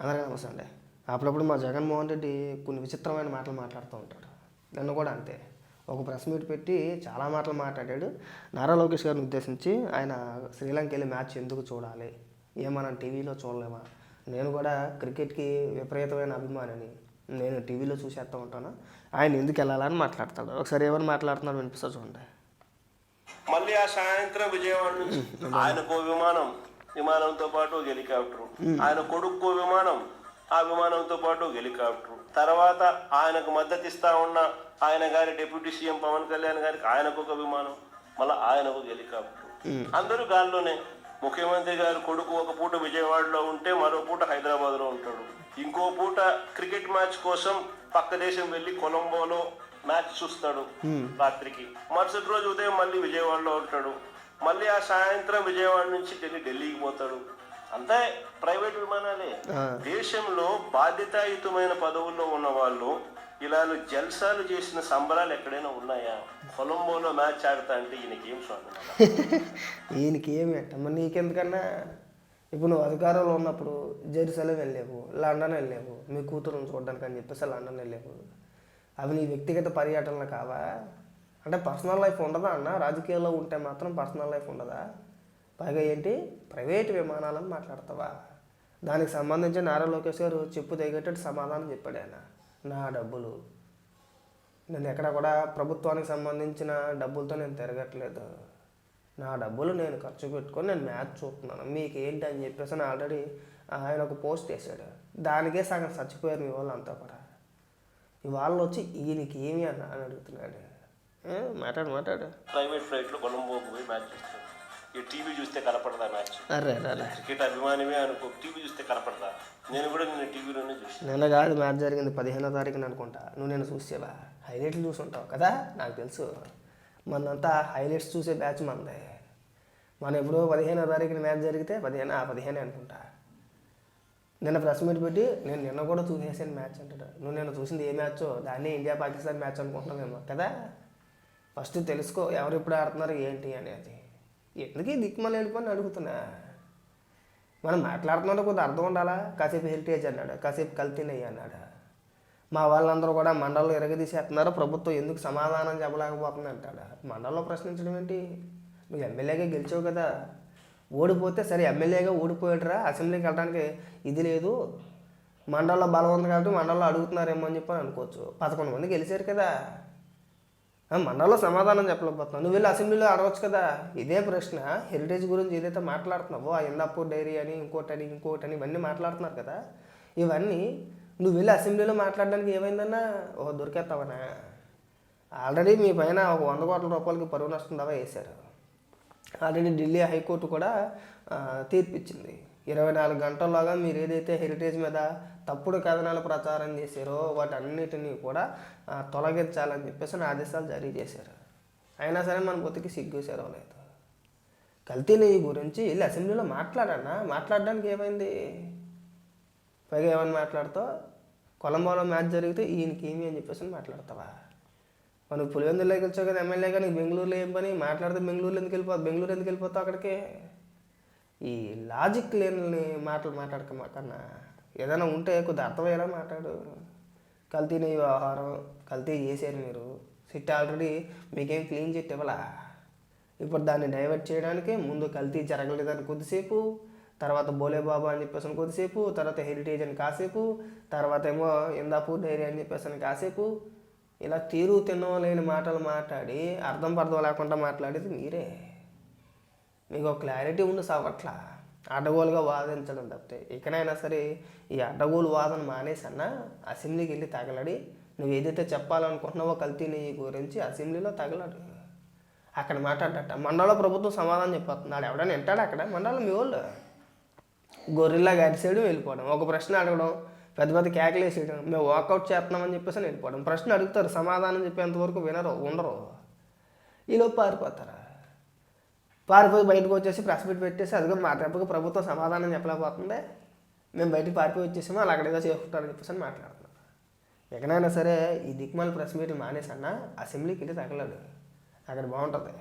అందరికీ నమస్తే అండి. అప్పుడప్పుడు మా జగన్మోహన్ రెడ్డి కొన్ని విచిత్రమైన మాటలు మాట్లాడుతూ ఉంటాడు. నన్ను కూడా అంతే. ఒక ప్రెస్ మీట్ పెట్టి చాలా మాటలు మాట్లాడాడు. నారా లోకేష్ గారిని ఉద్దేశించి ఆయన శ్రీలంక వెళ్ళి మ్యాచ్ ఎందుకు చూడాలి? ఏమన్నా టీవీలో చూడలేమా? నేను కూడా క్రికెట్కి విపరీతమైన అభిమానిని. నేను టీవీలో చూసేస్తూ ఉంటాను. ఆయన ఎందుకు వెళ్ళాలని మాట్లాడతాడు. ఒకసారి ఏమని మాట్లాడుతున్నాడు వినిపిస్తా చూడండి. మళ్ళీ ఆ సాయంత్రం విజయవాడ ఆయనకో విమానం. విమానంతో పాటు ఒక హెలికాప్టర్ ఆయన కొడుక్కో విమానం ఆ విమానంతో పాటు ఒక హెలికాప్టర్. తర్వాత ఆయనకు మద్దతు ఇస్తా ఉన్న ఆయన గారి డిప్యూటీ సీఎం పవన్ కళ్యాణ్ గారికి ఆయనకు ఒక విమానం మళ్ళీ ఆయనకు ఒక హెలికాప్టర్. అందరూ గాల్లోనే. ముఖ్యమంత్రి గారు కొడుకు ఒక పూట విజయవాడలో ఉంటే మరో పూట హైదరాబాద్లో ఉంటాడు. ఇంకో పూట క్రికెట్ మ్యాచ్ కోసం పక్క దేశం వెళ్ళి కొలంబోలో మ్యాచ్ చూస్తాడు రాత్రికి. మరుసటి రోజు ఉదయం మళ్ళీ విజయవాడలో ఉంటాడు. మళ్ళీ ఆ సాయంత్రం విజయవాడ నుంచి ఢిల్లీ ఢిల్లీకి పోతాడు. అంతే ప్రైవేట్ విమానాలే. దేశంలో బాధ్యతాయుతమైన పదవుల్లో ఉన్న వాళ్ళు ఇలా జల్సాలు చేసిన సంబరాలు ఎక్కడైనా ఉన్నాయా? కొలంబోలో మ్యాచ్ ఆడతా అంటే ఈయనకేం స్వామి ఈయనకి ఎట్టమ్మ నీకెందుకన్నా? ఇప్పుడు నువ్వు అధికారంలో ఉన్నప్పుడు జెరూసలేం వెళ్ళలేవు లండన్ వెళ్ళలేవు మీ కూతురుని చూడడానికి అని చెప్పేసి లండన్ వెళ్ళలేవు. అవి నీ వ్యక్తిగత పర్యటనలు కావా? అంటే పర్సనల్ లైఫ్ ఉండదా అన్న? రాజకీయాల్లో ఉంటే మాత్రం పర్సనల్ లైఫ్ ఉండదా? పైగా ఏంటి? ప్రైవేట్ విమానాలను మాట్లాడతావా? దానికి సంబంధించి నారా లోకేష్ గారు చెప్పు తెగేటట్టు సమాధానం చెప్పాడు ఆయన. నా డబ్బులు. నేను ఎక్కడ కూడా ప్రభుత్వానికి సంబంధించిన డబ్బులతో నేను తిరగట్లేదు. నా డబ్బులు నేను ఖర్చు పెట్టుకొని నేను మ్యాచ్ చూస్తున్నాను మీకు ఏంటి అని చెప్పేసి ఆల్రెడీ ఆయన ఒక పోస్ట్ వేసాడు దానికే సగం చచ్చిపోయారు మీ వాళ్ళు అంతా కూడా. ఇవాళ వచ్చి ఈయనకి ఏమి అన్న అని అడుగుతున్నాడు. మాట్లాడు మాట్లాడు. ప్రైవేట్ ఫ్లైట్లో కొలంబోకి పోయి మ్యాచ్ చూస్తాడు. ఈ టీవీ చూస్తే కనపడదా మ్యాచ్? అరే అరే క్రికెట్ అభిమానివే అనుకో టీవీ చూస్తే కనపడదా? నేను కూడా నిన్న టీవీలోనే చూసాను నిన్న కాదు మ్యాచ్ జరిగింది పదిహేనో తారీఖున అనుకుంటా. నువ్వు నేను చూసేవా? హైలైట్లు చూసుంటావు కదా నాకు తెలుసు. మనంతా హైలైట్స్ చూసే బ్యాచ్ మనదే. మనం ఎప్పుడో పదిహేనో తారీఖున మ్యాచ్ జరిగితే పదిహేను ఆ పదిహేనే అనుకుంటా. నిన్న ప్రెస్ మీట్ పెట్టి నేను నిన్న కూడా చూసేసాను మ్యాచ్ అంటాడు. నువ్వు నేను చూసింది ఏ మ్యాచో? దాన్ని ఇండియా పాకిస్తాన్ మ్యాచ్ అనుకుంటున్నామేమో కదా? ఫస్ట్ తెలుసుకో ఎవరు ఎప్పుడు ఆడుతున్నారు ఏంటి అనేది. ఎందుకు ఈ దిక్కుమని వెళ్ళిపోయి అడుగుతున్నా? మనం మాట్లాడుతున్నట్టు కొద్దిగా అర్థం ఉండాలా? కాసేపు హెరిటేజ్ అన్నాడు కాసేపు కల్తీనయ్యి అన్నాడు. మా వాళ్ళందరూ కూడా మండలంలో ఎరగదీసేస్తున్నారు ప్రభుత్వం ఎందుకు సమాధానం చెప్పలేకపోతుంది అంటాడు. మండలంలో ప్రశ్నించడం ఏంటి? నువ్వు ఎమ్మెల్యేగా గెలిచావు కదా. ఓడిపోతే సరే ఎమ్మెల్యేగా ఓడిపోయాడురా అసెంబ్లీకి వెళ్ళడానికి ఇది లేదు. మండలంలో బలం ఉంది కాబట్టి మండలంలో అడుగుతున్నారేమో అని చెప్పి అనుకోవచ్చు. పదకొండు మంది గెలిచారు కదా. మనలో మండలంలో సమాధానం చెప్పలేకపోతున్నావు. నువ్వు వెళ్ళి అసెంబ్లీలో అడగచ్చు కదా. ఇదే ప్రశ్న. హెరిటేజ్ గురించి ఏదైతే మాట్లాడుతున్నావో ఆ ఇందాపూర్ డైరీ అని ఇంకోటని ఇంకోటని ఇవన్నీ మాట్లాడుతున్నారు కదా. ఇవన్నీ నువ్వు వెళ్ళి అసెంబ్లీలో మాట్లాడడానికి ఏమైందన్నా? ఓ దొరికేస్తావనా ఆల్రెడీ మీ పైన ఒక వంద కోట్ల రూపాయలకి పరువు నష్టం దావా వేశారు. ఆల్రెడీ ఢిల్లీ హైకోర్టు కూడా తీర్పిచ్చింది. ఇరవై నాలుగు గంటల్లోగా మీరు ఏదైతే హెరిటేజ్ మీద తప్పుడు కథనాలు ప్రచారం చేశారో వాటన్నిటినీ కూడా తొలగించాలని చెప్పేసి ఆదేశాలు జారీ చేశారు. అయినా సరే మన బతికి సిగ్గు లేదు కల్తీని గురించి వెళ్ళి అసెంబ్లీలో మాట్లాడన్నా మాట్లాడడానికి ఏమైంది? పైగా ఏమని మాట్లాడతావు కొలంబోలో మ్యాచ్ జరిగితే ఈయనకి ఏమి అని చెప్పేసి మాట్లాడతావా? మనం పులివెందులోకి వచ్చావు కదా ఎమ్మెల్యేగా నీకు బెంగళూరులో ఏం పని? మాట్లాడితే బెంగళూరులో ఎందుకు వెళ్ళిపోతావు బెంగళూరు ఎందుకు వెళ్ళిపోతావు అక్కడికి? ఈ లాజిక్ లేని మాటలు మాట్లాడక మాకన్నా ఏదైనా ఉంటే కొద్దిగా అర్థమయ్యేలా మాట్లాడు. కల్తీ నెయ్యి వ్యవహారం కల్తీ చేశారు మీరు. సిట్ ఆల్రెడీ మీకేం క్లీన్ చిట్ ఇవ్వలా? ఇప్పుడు దాన్ని డైవర్ట్ చేయడానికి ముందు కల్తీ జరగలేదని కొద్దిసేపు తర్వాత బోలేబాబా అని చెప్పేసి అని కొద్దిసేపు తర్వాత హెరిటేజ్ అని కాసేపు తర్వాత ఏమో ఇందాపూర్ డైరీ అని చెప్పేసి అని కాసేపు ఇలా తీరు తిన్నో లేని మాటలు మాట్లాడి అర్థం పర్థం లేకుండా మాట్లాడేది మీరే. మీకు ఒక క్లారిటీ ఉండి సవట్లా అడ్డగోలుగా వాదించడం తప్పితే ఇకనైనా సరే ఈ అడ్డగోలు వాదన మానేసన్నా అసెంబ్లీకి వెళ్ళి తగలడి. నువ్వు ఏదైతే చెప్పాలనుకుంటున్నావో కల్తీ నీ గురించి అసెంబ్లీలో తగలడు. అక్కడ మాట్లాడట మండల ప్రభుత్వం సమాధానం చెప్పేస్తున్నాడు ఎవడైనా వింటాడు అక్కడ? మండలం మీ వాళ్ళు. గొర్రెల్లా గడిసేయడం వెళ్ళిపోవడం. ఒక ప్రశ్న అడగడం. పెద్ద పెద్ద కేకలు వేసేయడం. మేము వాకౌట్ చేస్తున్నామని చెప్పేసి వెళ్ళిపోవడం. ప్రశ్న అడుగుతారు. సమాధానం చెప్పేంత వరకు వినరు ఉండరు. ఈలోపు పారిపోతారా? పారిపోయి బయటకు వచ్చేసి ప్రెస్ మీట్ పెట్టేసి అదిగో మా దెబ్బకి ప్రభుత్వం సమాధానం చెప్పలేకపోతుంది. మేము బయటికి పారిపోయి వచ్చేసాము అలా అక్కడేదో చేసుకుంటారని చెప్పేసి అని మాట్లాడుతున్నాం ఎక్కడైనా సరే ఈ దిక్మాల ప్రెస్ మీట్ మానేసన్నా అసెంబ్లీకి వెళ్ళి తగలడు అక్కడ బాగుంటుంది.